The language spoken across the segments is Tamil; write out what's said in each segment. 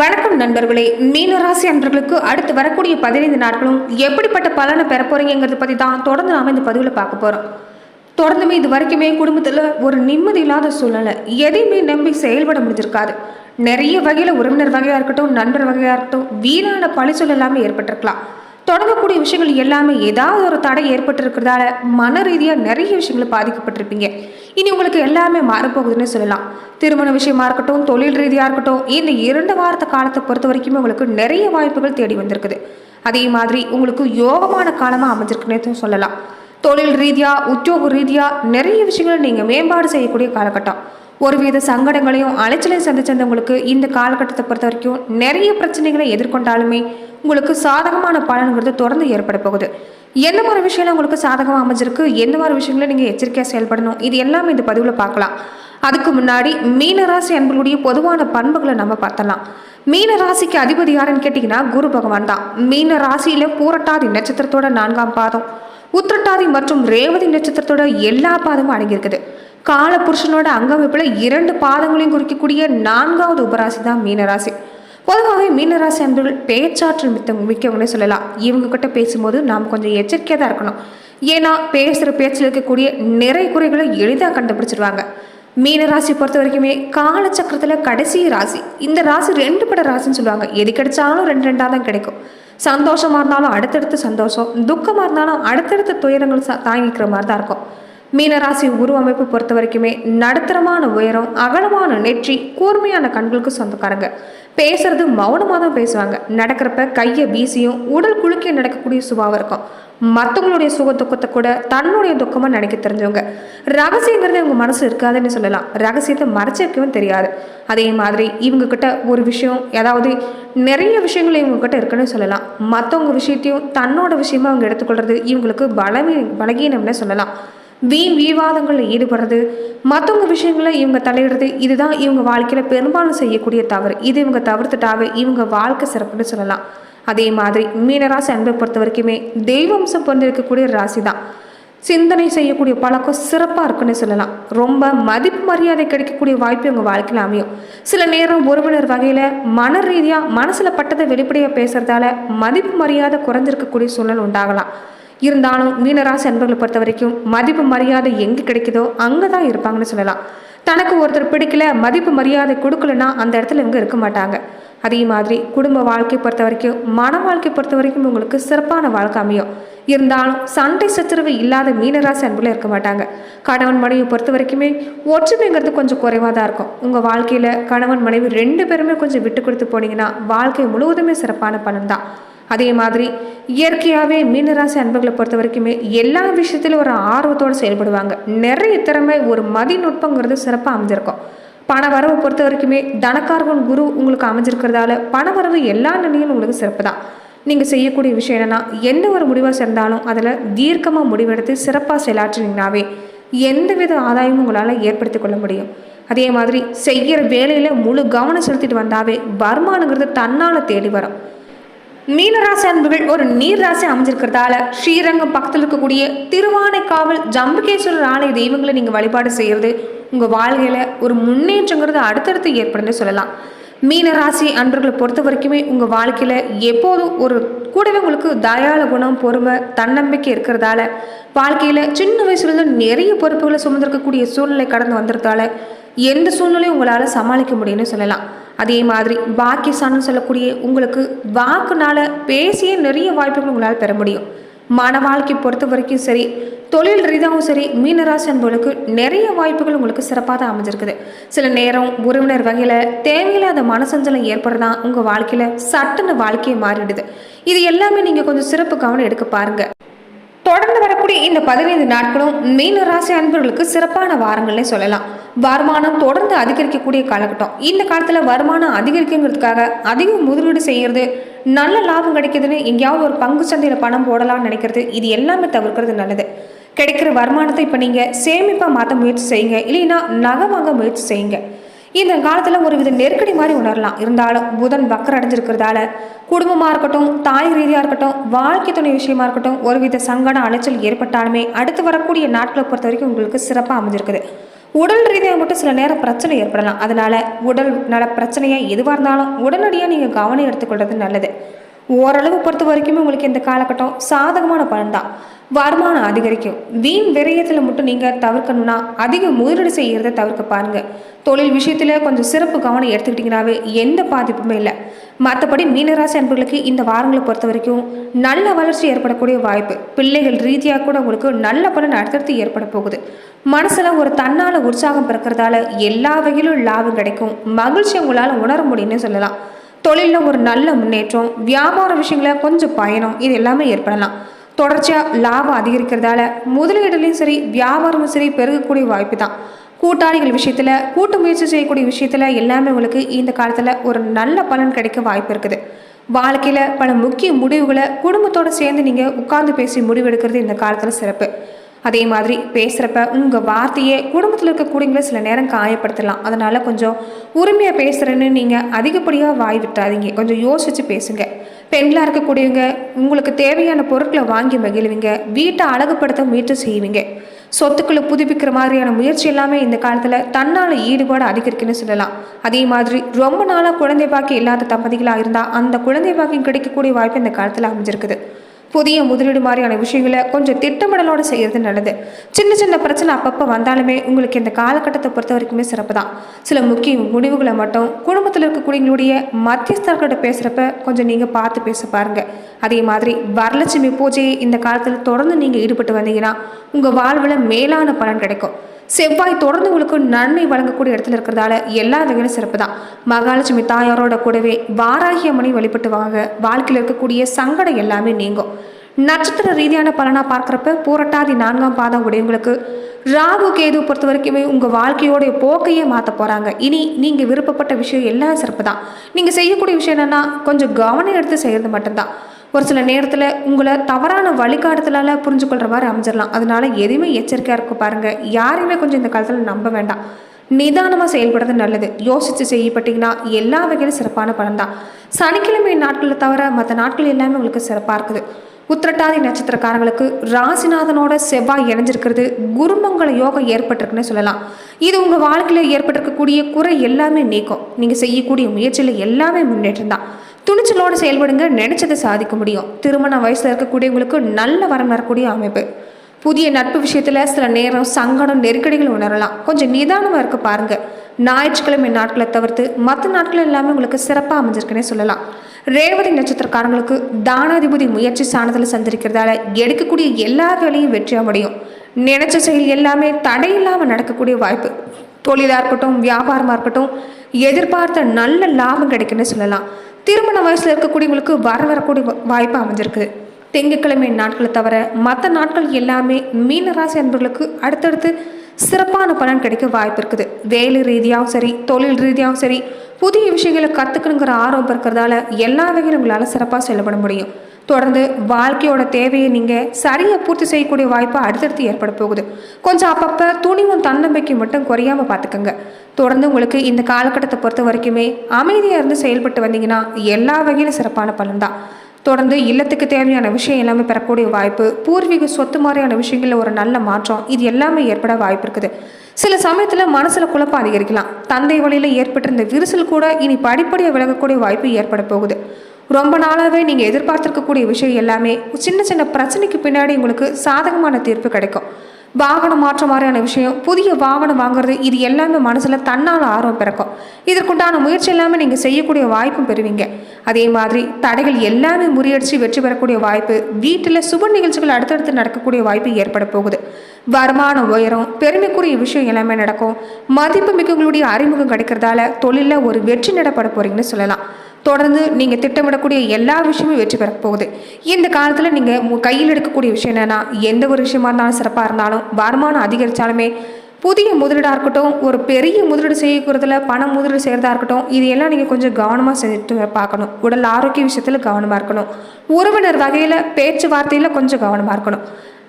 வணக்கம் நண்பர்களே. மீனராசி அன்பர்களுக்கு அடுத்து வரக்கூடிய பதினைந்து நாட்களும் எப்படிப்பட்ட பலனை பெற பற்றி தான் தொடர்ந்து நாம இந்த பதிவில் பார்க்க போகிறோம் தொடர்ந்துமே இது வரைக்குமே குடும்பத்தில் ஒரு நிம்மதி இல்லாத சூழ்நிலை. எதையுமே நம்பி செயல்பட முடிஞ்சிருக்காது. நிறைய வகையில் உறவினர் வகையாக இருக்கட்டும் நண்பர் வகையாக இருக்கட்டும் வீணான பழிச்சொல் எல்லாமே ஏற்பட்டிருக்கலாம். தொடங்கக்கூடிய விஷயங்கள் எல்லாமே ஏதாவது ஒரு தடை ஏற்பட்டிருக்கிறதால மன ரீதியாக நிறைய விஷயங்கள் பாதிக்கப்பட்டிருப்பீங்க. இனி உங்களுக்கு எல்லாமே மாறப்போகுதுன்னு சொல்லலாம். திருமண விஷயமா இருக்கட்டும் தொழில் ரீதியாக இருக்கட்டும் இந்த இரண்டு வாரத்த காலத்தை பொறுத்த வரைக்குமே உங்களுக்கு நிறைய வாய்ப்புகள் தேடி வந்திருக்குது. அதே மாதிரி உங்களுக்கு யோகமான காலமாக அமைஞ்சிருக்குன்னே சொல்லலாம். தொழில் ரீதியாக உத்தியோக ரீதியாக நிறைய விஷயங்களை நீங்கள் மேம்பாடு செய்யக்கூடிய காலகட்டம். ஒருவித சங்கடங்களையும் அலைச்சலையும் சந்திச்சிருந்தவங்களுக்கு இந்த காலகட்டத்தை பொறுத்த வரைக்கும் நிறைய பிரச்சனைகளை எதிர்கொண்டாலுமே உங்களுக்கு சாதகமான பலன்கிறது தொடர்ந்து ஏற்பட போகுது. எந்த மாதிரி விஷயம்லாம் உங்களுக்கு சாதகமாக அமைஞ்சிருக்கு? எந்த மாதிரி விஷயங்களை நீங்கள் எச்சரிக்கையாக செயல்படணும்? இது எல்லாமே இந்த பதிவில் பார்க்கலாம். அதுக்கு முன்னாடி மீனராசி அன்பர்களுடைய பொதுவான பண்புகளை நம்ம பார்த்தலாம். மீன ராசிக்கு அதிபதி யாருன்னு கேட்டிங்கன்னா குரு பகவான் தான். மீன ராசியில் பூரட்டாதி நட்சத்திரத்தோட நான்காம் பாதம். உத்திரட்டாதி மற்றும் ரேவதி நட்சத்திரத்தோட எல்லா பாதமும் அடங்கியிருக்குது. கால புருஷனோட அங்கமைப்பில் இரண்டு பாதங்களையும் குறிக்கக்கூடிய நான்காவது உபராசி தான் மீனராசி. பொதுவாகவே மீனராசி அன்பர்கள் பேச்சாற்றல் மித்த மிக்கவங்களே சொல்லலாம். இவங்க கிட்ட பேசும்போது நாம் கொஞ்சம் எச்சரிக்கையாக தான் இருக்கணும். ஏன்னா பேசுகிற பேச்சில் இருக்கக்கூடிய நிறை குறைகளை எளிதாக கண்டுபிடிச்சிருவாங்க. மீனராசி பொறுத்த வரைக்குமே காலச்சக்கரத்தில் கடைசி ராசி. இந்த ராசி ரெண்டு பட ராசின்னு சொல்லுவாங்க. எது கிடைச்சாலும் ரெண்டு ரெண்டாக தான் கிடைக்கும். சந்தோஷமாக இருந்தாலும் அடுத்தடுத்து சந்தோஷம் துக்கமாக இருந்தாலும் அடுத்தடுத்து துயரங்கள் தாங்கிக்கிற மாதிரி தான் இருக்கும். மீனராசி உருவமைப்பு பொறுத்த வரைக்குமே நடுத்தரமான உயரம் அகலமான நெற்றி கூர்மையான கண்களுக்கு சொந்தக்காரங்க. பேசுறது மௌனமாக தான் பேசுவாங்க. நடக்கிறப்ப கையை வீசியும் உடல் குலுக்கி நடக்கக்கூடிய சுபாவம் இருக்கும். மற்றவங்களுடைய சுக துக்கத்தை கூட தன்னுடைய துக்கமாக நினைக்க தெரிஞ்சவங்க. ரகசியங்கிறது இவங்க மனசு இருக்காதுன்னு சொல்லலாம். ரகசியத்தை மறைச்சு வைக்கவும் தெரியாது. அதே மாதிரி இவங்க கிட்ட ஒரு விஷயம் ஏதாவது நிறைய விஷயங்கள் இவங்க கிட்ட இருக்குன்னு சொல்லலாம். மற்றவங்க விஷயத்தையும் தன்னோட விஷயமா அவங்க எடுத்துக்கொள்றது இவங்களுக்கு பலவீ பலகீனம்னு சொல்லலாம். வீண் விவாதங்களில் ஈடுபடுறது. மற்றவங்க விஷயங்களை இவங்க தலையிடுறது இதுதான் இவங்க வாழ்க்கையில் பெரும்பாலும் செய்யக்கூடிய தவறு. இது இவங்க தவிர்த்துட்டாவே இவங்க வாழ்க்கை சிறப்புன்னு சொல்லலாம். அதே மாதிரி மீனராசி அன்பை பொறுத்த வரைக்குமே தெய்வம்சம் பொருந்திருக்கக்கூடிய ராசி தான் சிந்தனை செய்யக்கூடிய பழக்கம் சிறப்பாக இருக்குன்னு சொல்லலாம். ரொம்ப மதிப்பு மரியாதை கிடைக்கக்கூடிய வாய்ப்பு உங்கள் வாழ்க்கையில் அமையும். சில நேரம் உறவினர் வகையில் மன ரீதியாக மனசில் பட்டதை வெளிப்படையாக பேசுறதால மதிப்பு மரியாதை குறைஞ்சிருக்கக்கூடிய சூழல் உண்டாகலாம். இருந்தாலும் மீனராசி அன்பர்களை பொறுத்த வரைக்கும் மதிப்பு மரியாதை எங்கே கிடைக்குதோ அங்கே தான் இருப்பாங்கன்னு சொல்லலாம். தனக்கு ஒருத்தர் பிடிக்கல மதிப்பு மரியாதை கொடுக்கலன்னா அந்த இடத்துல இவங்க இருக்க மாட்டாங்க. அதே மாதிரி குடும்ப வாழ்க்கை பொறுத்த வரைக்கும் மன வாழ்க்கை பொறுத்த வரைக்கும் உங்களுக்கு சிறப்பான வாழ்க்கை அமையும். இருந்தாலும் சண்டை சச்சரவு இல்லாத மீனராசி அன்புல இருக்க மாட்டாங்க. கணவன் மனைவி பொறுத்த வரைக்குமே ஒற்றுமைங்கிறது கொஞ்சம் குறைவாக தான் இருக்கும். உங்கள் வாழ்க்கையில் கணவன் மனைவி ரெண்டு பேருமே கொஞ்சம் விட்டு கொடுத்து போனீங்கன்னா வாழ்க்கை முழுவதுமே சிறப்பான பலன் தான். அதே மாதிரி இயற்கையாகவே மீனராசி அன்பர்களை பொறுத்த வரைக்குமே எல்லா விஷயத்திலும் ஒரு ஆர்வத்தோடு செயல்படுவாங்க. நிறைய திறமை ஒரு மதிநுட்பங்கிறது சிறப்பாக அமைஞ்சிருக்கும். பண வரவை பொறுத்த வரைக்குமே தனக்கார்கன் குரு உங்களுக்கு அமைஞ்சிருக்கிறதால பண வரவு எல்லா நிலையும் உங்களுக்கு சிறப்பு தான் நீங்கள் செய்யக்கூடிய விஷயம் என்னென்னா எந்த ஒரு முடிவாக சேர்ந்தாலும் அதில் தீர்க்கமாக முடிவெடுத்து சிறப்பாக செயலாற்றினீங்கனாவே எந்தவித ஆதாயமும் உங்களால் ஏற்படுத்தி கொள்ள முடியும். அதே மாதிரி செய்கிற வேலையில் முழு கவனம் செலுத்திட்டு வந்தாவே வருமானங்கிறது தன்னால் தேடி வரும். மீனராசி அன்புகள் ஒரு நீர் ராசி அமைஞ்சிருக்கிறதால ஸ்ரீரங்கம் பக்கத்தில் இருக்கக்கூடிய திருவானைக்காவல் ஜம்புகேஸ்வரர் ஆலய தெய்வங்களை நீங்கள் வழிபாடு செய்கிறது உங்கள் வாழ்க்கையில் ஒரு முன்னேற்றங்கிறது அடுத்தடுத்து ஏற்படுன்னு சொல்லலாம். மீனராசி அன்பர்களை பொறுத்த வரைக்குமே உங்கள் வாழ்க்கையில் எப்போதும் ஒரு கூடவே உங்களுக்கு தயாள குணம் பொறுமை தன்னம்பிக்கை இருக்கிறதால வாழ்க்கையில் சின்ன வயசுலேருந்து நிறைய பொறுப்புகளை சுமந்திருக்கக்கூடிய சூழ்நிலை கடந்து வந்திருந்தால எந்த சூழ்நிலையும் உங்களால் சமாளிக்க முடியும்னு சொல்லலாம். அதே மாதிரி பாக்கியசான்னு சொல்லக்கூடிய உங்களுக்கு வாக்குனால் பேசிய நிறைய வாய்ப்புகள் உங்களால் பெற முடியும். மன வாழ்க்கை பொறுத்த வரைக்கும் சரி தொழில் ரீதியாகவும் சரி மீனராசி அன்பர்களுக்கு நிறைய வாய்ப்புகள் உங்களுக்கு சிறப்பாக தான் அமைஞ்சிருக்குது. சில நேரம் உறவினர் வகையில் தேவையில்லாத மனசஞ்சலம் ஏற்படுறதா உங்கள் வாழ்க்கையில் சட்டுன்னு வாழ்க்கையை மாறிடுது. இது எல்லாமே நீங்கள் கொஞ்சம் சிறப்பு கவனம் எடுக்க பாருங்கள் தொடர்ந்து வரக்கூடிய இந்த பதினைந்து நாட்களும் மீன ராசி அன்பர்களுக்கு சிறப்பான வாரங்கள்னே சொல்லலாம். வருமானம் தொடர்ந்து அதிகரிக்கக்கூடிய காலகட்டம். இந்த காலத்தில் வருமானம் அதிகரிக்குங்கிறதுக்காக அதிக முதலீடு செய்கிறது நல்ல லாபம் கிடைக்குதுன்னு எங்கேயாவது ஒரு பங்கு சந்தையில் பணம் போடலாம்னு நினைக்கிறது இது எல்லாமே தவிர்க்கிறது நல்லது. கிடைக்கிற வருமானத்தை இப்போ நீங்கள் சேமிப்பாக மாற்ற முயற்சி செய்யுங்க. இல்லைன்னா நகை வாங்க முயற்சி செய்யுங்க. இந்த காலத்தில் ஒரு வித நெருக்கடி மாதிரி உணரலாம். இருந்தாலும் புதன் வக்கர் அடைஞ்சிருக்கிறதால குடும்பமாக இருக்கட்டும் தாய் ரீதியாக இருக்கட்டும் வாழ்க்கை துணை விஷயமா இருக்கட்டும் ஒரு வித சங்கட அலைச்சல் ஏற்பட்டாலுமே அடுத்து வரக்கூடிய நாட்களை பொறுத்த வரைக்கும் உங்களுக்கு சிறப்பாக அமைஞ்சிருக்குது. உடல் ரீதியாக மட்டும் சில நேரம் பிரச்சனை ஏற்படலாம். அதனால உடல் நல பிரச்சனையாக எதுவாக இருந்தாலும் உடனடியாக நீங்கள் கவனம் எடுத்துக்கொள்வது நல்லது. ஓரளவு பொறுத்த வரைக்குமே உங்களுக்கு இந்த காலகட்டம் சாதகமான பலன் தான். வருமானம் அதிகரிக்கும். வீண் விரயத்தில் மட்டும் நீங்கள் தவிர்க்கணும்னா அதிக முதலீடு செய்கிறத தவிர்க்க பாருங்கள் தொழில் விஷயத்தில் கொஞ்சம் சிறப்பு கவனம் எடுத்துக்கிட்டிங்கனாவே எந்த பாதிப்புமே இல்லை. மற்றபடி மீனராசி அன்பர்களுக்கு இந்த வாரங்களை பொறுத்த வரைக்கும் நல்ல வளர்ச்சி ஏற்படக்கூடிய வாய்ப்பு. பிள்ளைகள் ரீதியாக கூட உங்களுக்கு நல்ல பலன் அடுத்தடுத்து ஏற்பட போகுது. மனசில் ஒரு தன்னால் உற்சாகம் பிறக்கிறதால எல்லா வகையிலும் லாபம் கிடைக்கும். மகிழ்ச்சி உங்களால் உணர முடியும்னு சொல்லலாம். தொழிலில் ஒரு நல்ல முன்னேற்றம் வியாபார விஷயங்கள கொஞ்சம் பயணம் இது எல்லாமே ஏற்படலாம். தொடர்ச்சியாக லாபம் அதிகரிக்கிறதால முதலீடுலையும் சரி வியாபாரமும் சரி பெருகக்கூடிய வாய்ப்பு தான். கூட்டாளிகள் விஷயத்தில் கூட்டு முயற்சி செய்யக்கூடிய விஷயத்தில் எல்லாமே உங்களுக்கு இந்த காலத்தில் ஒரு நல்ல பலன் கிடைக்க வாய்ப்பு இருக்குது. வாழ்க்கையில் பல முக்கிய முடிவுகளை குடும்பத்தோடு சேர்ந்து நீங்கள் உட்கார்ந்து பேசி முடிவெடுக்கிறது இந்த காலத்தில் சிறப்பு. அதே மாதிரி பேசுகிறப்ப உங்கள் வார்த்தையே குடும்பத்தில் இருக்கக்கூடியவங்கள சில நேரம் காயப்படுத்தலாம். அதனால் கொஞ்சம் உரிமையாக பேசுகிறேன்னு நீங்கள் அதிகப்படியாக வாய் விட்டாதீங்க. கொஞ்சம் யோசித்து பேசுங்க. பெண்களாக இருக்கக்கூடியவங்க உங்களுக்கு தேவையான பொருட்களை வாங்கி மகிழ்வீங்க. வீட்டை அழகுபடுத்த முயற்சி செய்வீங்க. சொத்துக்களை புதுப்பிக்கிற மாதிரியான முயற்சி எல்லாமே இந்த காலத்தில் தன்னால் ஈடுபாடு அதிகரிக்குன்னு சொல்லலாம். அதே மாதிரி ரொம்ப நாளாக குழந்தை பாக்கி இல்லாத தம்பதிகளாக இருந்தால் அந்த குழந்தை பாக்கியம் கிடைக்கக்கூடிய வாய்ப்பு இந்த காலத்தில் அமைஞ்சிருக்குது. புதிய முதலீடு மாதிரியான விஷயங்களை கொஞ்சம் திட்டமிடலோடு செய்கிறது நல்லது. சின்ன சின்ன பிரச்சனை அப்பப்போ வந்தாலுமே உங்களுக்கு இந்த காலகட்டத்தை பொறுத்த வரைக்குமே சிறப்பு தான். சில முக்கிய முடிவுகளை மட்டும் குடும்பத்தில் இருக்கக்கூடியங்களுடைய மத்தியஸ்தர்கிட்ட பேசுகிறப்ப கொஞ்சம் நீங்கள் பார்த்து பேச பாருங்கள் அதே மாதிரி வரலட்சுமி பூஜையை இந்த காலத்தில் தொடர்ந்து நீங்கள் ஈடுபட்டு வந்தீங்கன்னா உங்கள் வாழ்வில் மேலான பலன் கிடைக்கும். செவ்வாய் தொடர்ந்து உங்களுக்கு நன்மை வழங்கக்கூடிய இடத்துல இருக்கிறதால எல்லா வகையிலும் சிறப்பு தான் மகாலட்சுமி தாயாரோட கூடவே வாராகிய மணி வழிபட்டு வாங்க. வாழ்க்கையில் இருக்கக்கூடிய சங்கடம் எல்லாமே நீங்கும். நட்சத்திர ரீதியான பலனாக பார்க்குறப்ப பூரட்டாதி நான்காம் பாதம் உடையவங்களுக்கு ராகு கேது பொறுத்த வரைக்குமே உங்கள் வாழ்க்கையோடைய போக்கையே மாற்ற போகிறாங்க இனி நீங்கள் விருப்பப்பட்ட விஷயம் எல்லாம் சிறப்பு தான் நீங்கள் செய்யக்கூடிய விஷயம் என்னென்னா கொஞ்சம் கவனம் எடுத்து செய்கிறது மட்டும்தான். ஒரு சில நேரத்தில் உங்களை தவறான வழிகாட்டுதலால் புரிஞ்சுக்கொள்கிற மாதிரி அமைஞ்சிடலாம் அதனால் எதுவுமே எச்சரிக்கையாக இருக்க பாருங்கள் யாரையுமே கொஞ்சம் இந்த காலத்தில் நம்ப வேண்டாம். நிதானமாக செயல்படுறது நல்லது. யோசித்து செய்யப்பட்டீங்கன்னா எல்லா வகையிலும் சிறப்பான பலன் தான். சனிக்கிழமை நாட்களை தவிர மற்ற நாட்கள் எல்லாமே உங்களுக்கு சிறப்பாக இருக்குது. உத்திரட்டாதி நட்சத்திரக்காரங்களுக்கு ராசிநாதனோட செவ்வாய் இணைஞ்சிருக்கிறது. குருமங்கள யோகம் ஏற்பட்டிருக்குன்னு சொல்லலாம். இது உங்கள் வாழ்க்கையில் ஏற்பட்டிருக்கக்கூடிய குறை எல்லாமே நீக்கும். நீங்கள் செய்யக்கூடிய முயற்சியில் எல்லாமே முன்னேற்றம் தான். துணிச்சலோடு செயல்படுங்க நினைச்சதை சாதிக்க முடியும். திருமண வயசில் இருக்கக்கூடியவங்களுக்கு நல்ல வரம் வரக்கூடிய அமைப்பு. புதிய நட்பு விஷயத்தில் சில நேரம் சங்கடம் நெருக்கடிகள் உணரலாம். கொஞ்சம் நிதானமாக இருக்க பாருங்கள் ஞாயிற்றுக்கிழமை நாட்களை தவிர்த்து மற்ற நாட்கள் எல்லாமே உங்களுக்கு சிறப்பாக அமைஞ்சிருக்குன்னே சொல்லலாம். ரேவதி நட்சத்திரக்காரங்களுக்கு தானாதிபதி முயற்சி சாணத்தில் சந்திருக்கிறதால எடுக்கக்கூடிய எல்லா வேலையும் வெற்றியாக முடியும். நினைச்ச செயல் எல்லாமே தடையில்லாமல் நடக்கக்கூடிய வாய்ப்பு. தொழிலாக இருக்கட்டும் வியாபாரமாக இருக்கட்டும் எதிர்பார்த்த நல்ல லாபம் கிடைக்குன்னு சொல்லலாம். திருமண வயசில் இருக்கக்கூடியவங்களுக்கு வர வரக்கூடிய வாய்ப்பு அமைஞ்சிருக்கு. திங்கட்கிழமை நாட்களை தவிர மற்ற நாட்கள் எல்லாமே மீனராசி அன்பர்களுக்கு அடுத்தடுத்து சிறப்பான பலன் கிடைக்க வாய்ப்பு இருக்குது. வேலை ரீதியாகவும் சரி தொழில் ரீதியாகவும் சரி புதிய விஷயங்களை கற்றுக்கணுங்கிற ஆர்வம் இருக்கிறதால எல்லா வகையிலும் உங்களால் சிறப்பாக செயல்பட முடியும். தொடர்ந்து வாழ்க்கையோட தேவையை நீங்கள் சரியாக பூர்த்தி செய்யக்கூடிய வாய்ப்பு அடுத்தடுத்து ஏற்பட போகுது. கொஞ்சம் அப்பப்போ துணிவும் தன்னம்பிக்கை மட்டும் குறையாமல் பார்த்துக்கோங்க தொடர்ந்து உங்களுக்கு இந்த காலகட்டத்தை பொறுத்த வரைக்குமே அமைதியாக இருந்து செயல்பட்டு வந்தீங்கன்னா எல்லா வகையிலும் சிறப்பான பலன் தான். தொடர்ந்து இல்லத்துக்கு தேவையான விஷயம் எல்லாமே பெறக்கூடிய வாய்ப்பு பூர்வீக சொத்து மாதிரியான விஷயங்களில் ஒரு நல்ல மாற்றம் இது எல்லாமே ஏற்பட வாய்ப்பு இருக்குது. சில சமயத்தில் மனசில் குழப்பம் அதிகரிக்கலாம். தந்தை வழியில் ஏற்பட்டிருந்த விரிசல் கூட இனி படிப்படியாக விலகக்கூடிய வாய்ப்பு ஏற்பட போகுது. ரொம்ப நாளாகவே நீங்கள் எதிர்பார்த்துருக்கக்கூடிய விஷயம் எல்லாமே சின்ன சின்ன பிரச்சனைக்கு பின்னாடி உங்களுக்கு சாதகமான தீர்ப்பு கிடைக்கும். வாகனம் மாற்ற மாதிரியான விஷயம் புதிய வாகனம் வாங்குறது இது எல்லாமே மனசில் தன்னால் ஆர்வம் பிறக்கும். இதற்குண்டான முயற்சி எல்லாமே நீங்கள் செய்யக்கூடிய வாய்ப்பும் பெறுவீங்க. அதே மாதிரி தடைகள் எல்லாமே முறியடிச்சு வெற்றி பெறக்கூடிய வாய்ப்பு வீட்டில் சுப நிகழ்ச்சிகள் அடுத்தடுத்து நடக்கக்கூடிய வாய்ப்பு ஏற்பட போகுது. வருமானம் உயரம் பெருமைக்குரிய விஷயம் எல்லாமே நடக்கும். மதிப்பு மிக்கவங்களுடைய அறிமுகம் கிடைக்கிறதால தொழிலில் ஒரு வெற்றி நடப்பட போகிறீங்கன்னு சொல்லலாம். தொடர்ந்து நீங்கள் திட்டமிடக்கூடிய எல்லா விஷயமும் வெற்றி பெற போகுது. இந்த காலத்தில் நீங்கள் கையில் எடுக்கக்கூடிய விஷயம் என்னென்னா எந்த ஒரு விஷயமா இருந்தாலும் சிறப்பாக இருந்தாலும் வருமானம் அதிகரித்தாலுமே புதிய முதலீடாக இருக்கட்டும் ஒரு பெரிய முதலீடு செய்யறதுல பணம் முதலீடு செய்கிறதா இருக்கட்டும் இது எல்லாம் நீங்கள் கொஞ்சம் கவனமாக செஞ்சுட்டு பார்க்கணும். உடல் ஆரோக்கிய விஷயத்தில் கவனமாக இருக்கணும். உறவினர் வகையில் பேச்சுவார்த்தையில் கொஞ்சம் கவனமாக இருக்கணும்.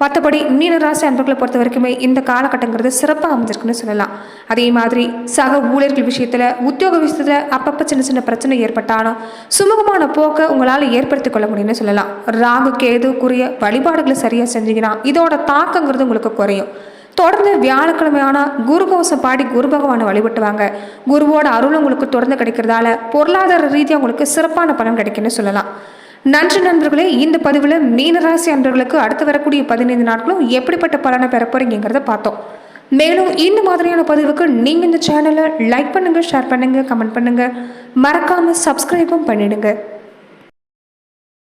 மற்றபடி மீனராசி அன்பர்களை பொறுத்த வரைக்குமே இந்த காலகட்டங்கிறது சிறப்பாக அமைஞ்சிருக்குன்னு சொல்லலாம். அதே மாதிரி சக ஊழியர்கள் விஷயத்தில் உத்தியோக விஷயத்தில் அப்பப்போ சின்ன சின்ன பிரச்சனை ஏற்பட்டாலும் சுமூகமான போக்கை உங்களால் ஏற்படுத்திக் கொள்ள முடியும்னு சொல்லலாம். ராகு கேதுக்குரிய வழிபாடுகளை சரியாக செஞ்சீங்கன்னா இதோட தாக்கங்கிறது உங்களுக்கு குறையும். தொடர்ந்து வியாழக்கிழமையான குரு கவசம் பாடி குரு பகவானை வழிபட்டுவாங்க. குருவோட அருள் உங்களுக்கு தொடர்ந்து கிடைக்கிறதால பொருளாதார ரீதியாக உங்களுக்கு சிறப்பான பலன் கிடைக்குன்னு சொல்லலாம். நன்றி நண்பர்களே இந்த பதிவில் மீனராசி அன்பர்களுக்கு அடுத்து வரக்கூடிய பதினைந்து நாட்களும் எப்படிப்பட்ட பலனை பெற போறீங்கிறத பார்த்தோம். மேலும் இந்த மாதிரியான பதிவுக்கு நீங்கள் இந்த சேனலை லைக் பண்ணுங்கள் ஷேர் பண்ணுங்கள் கமெண்ட் பண்ணுங்கள் மறக்காமல் சப்ஸ்கிரைபும் பண்ணிடுங்க.